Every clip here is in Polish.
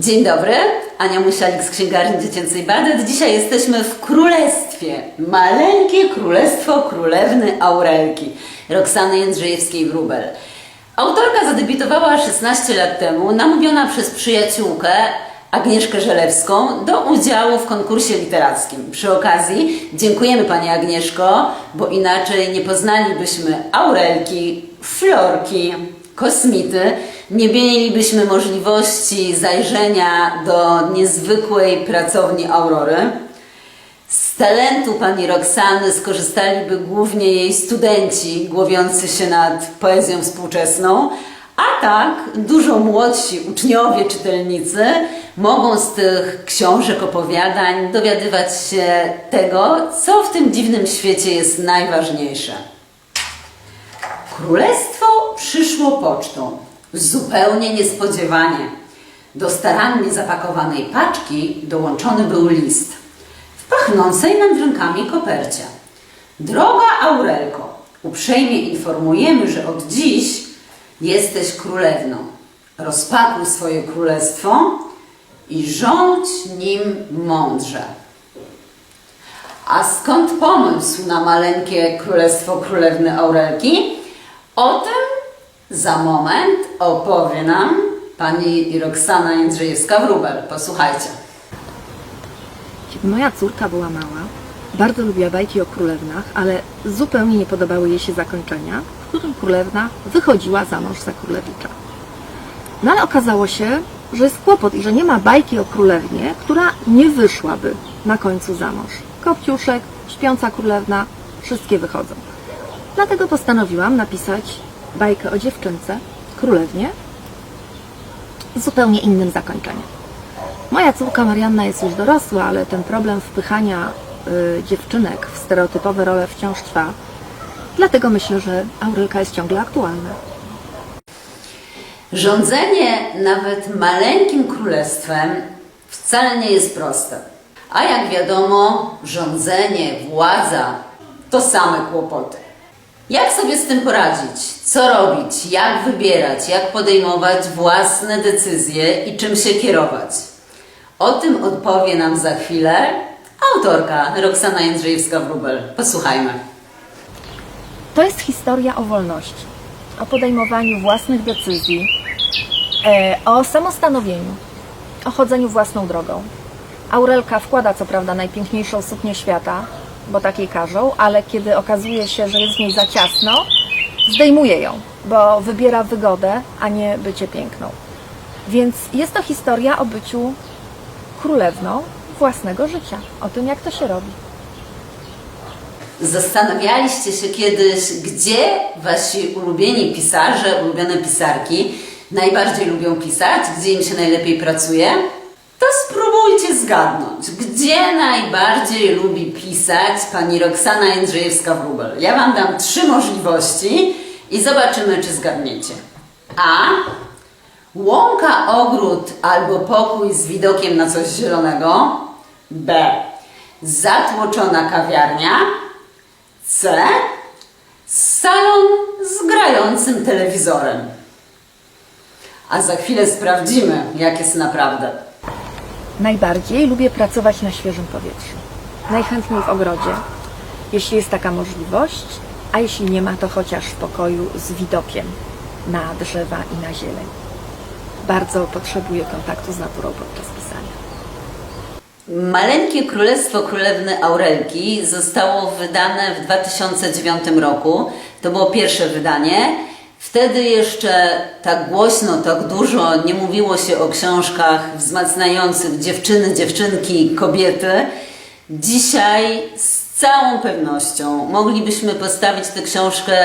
Dzień dobry, Ania Musialik z Księgarni Dziecięcej Badet. Dzisiaj jesteśmy w Królestwie. Maleńkie Królestwo Królewny Aurelki. Roxany Jędrzejewskiej-Wróbel. Autorka zadebiutowała 16 lat temu, namówiona przez przyjaciółkę Agnieszkę Żelewską do udziału w konkursie literackim. Przy okazji dziękujemy Pani Agnieszko, bo inaczej nie poznalibyśmy Aurelki, Florki, Kosmity, nie mielibyśmy możliwości zajrzenia do niezwykłej pracowni Aurory. Z talentu pani Roxany skorzystaliby głównie jej studenci głowiący się nad poezją współczesną, a tak dużo młodsi uczniowie, czytelnicy mogą z tych książek, opowiadań dowiadywać się tego, co w tym dziwnym świecie jest najważniejsze. Królestwo przyszło pocztą, zupełnie niespodziewanie. Do starannie zapakowanej paczki dołączony był list w pachnącej mędrzynkami kopercie. Droga Aurelko, uprzejmie informujemy, że od dziś jesteś królewną. Rozpakuj swoje królestwo i rządź nim mądrze. A skąd pomysł na maleńkie królestwo królewny Aurelki? O tym za moment opowie nam pani Roxana Jędrzejewska-Wróbel. Posłuchajcie. Kiedy moja córka była mała, bardzo lubiła bajki o królewnach, ale zupełnie nie podobały jej się zakończenia, w którym królewna wychodziła za mąż za królewicza. No ale okazało się, że jest kłopot i że nie ma bajki o królewnie, która nie wyszłaby na końcu za mąż. Kopciuszek, śpiąca królewna, wszystkie wychodzą. Dlatego postanowiłam napisać bajkę o dziewczynce, królewnie, z zupełnie innym zakończeniem. Moja córka Marianna jest już dorosła, ale ten problem wpychania y, dziewczynek w stereotypowe role wciąż trwa. Dlatego myślę, że Aurelka jest ciągle aktualna. Rządzenie nawet maleńkim królestwem wcale nie jest proste. A jak wiadomo, rządzenie, władza to same kłopoty. Jak sobie z tym poradzić? Co robić? Jak wybierać? Jak podejmować własne decyzje i czym się kierować? O tym odpowie nam za chwilę autorka Roxana Jędrzejewska-Wróbel. Posłuchajmy. To jest historia o wolności, o podejmowaniu własnych decyzji, e, o samostanowieniu, o chodzeniu własną drogą. Aurelka wkłada co prawda najpiękniejszą suknię świata, bo takiej każą, ale kiedy okazuje się, że jest w niej za ciasno, zdejmuje ją, bo wybiera wygodę, a nie bycie piękną. Więc jest to historia o byciu królewną własnego życia, o tym jak to się robi. Zastanawialiście się kiedyś, gdzie wasi ulubieni pisarze, ulubione pisarki najbardziej lubią pisać, gdzie im się najlepiej pracuje? To spróbujcie zgadnąć, gdzie najbardziej lubi pisać pani Roxana Jędrzejewska-Wróbel. Ja Wam dam trzy możliwości i zobaczymy, czy zgadniecie. A. Łąka, ogród albo pokój z widokiem na coś zielonego. B. Zatłoczona kawiarnia. C. Salon z grającym telewizorem. A za chwilę sprawdzimy, jak jest naprawdę. Najbardziej lubię pracować na świeżym powietrzu. Najchętniej w ogrodzie, jeśli jest taka możliwość, a jeśli nie ma, to chociaż w pokoju z widokiem na drzewa i na zieleń. Bardzo potrzebuję kontaktu z naturą podczas pisania. Maleńkie Królestwo Królewny Aurelki zostało wydane w 2009 roku. To było pierwsze wydanie. Wtedy jeszcze tak głośno, tak dużo nie mówiło się o książkach wzmacniających dziewczyny, dziewczynki, kobiety. Dzisiaj z całą pewnością moglibyśmy postawić tę książkę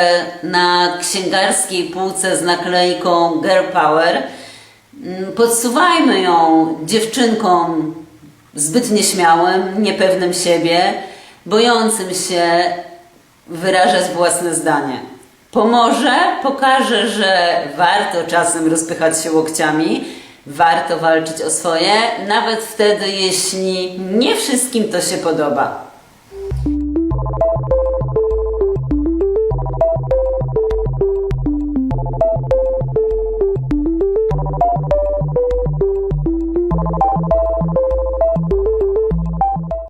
na księgarskiej półce z naklejką Girl Power. Mm, Podsuwajmy ją dziewczynkom zbyt nieśmiałym, niepewnym siebie, bojącym się wyrażać własne zdanie. Pomoże, pokaże, że warto czasem rozpychać się łokciami, warto walczyć o swoje, nawet wtedy, jeśli nie wszystkim to się podoba.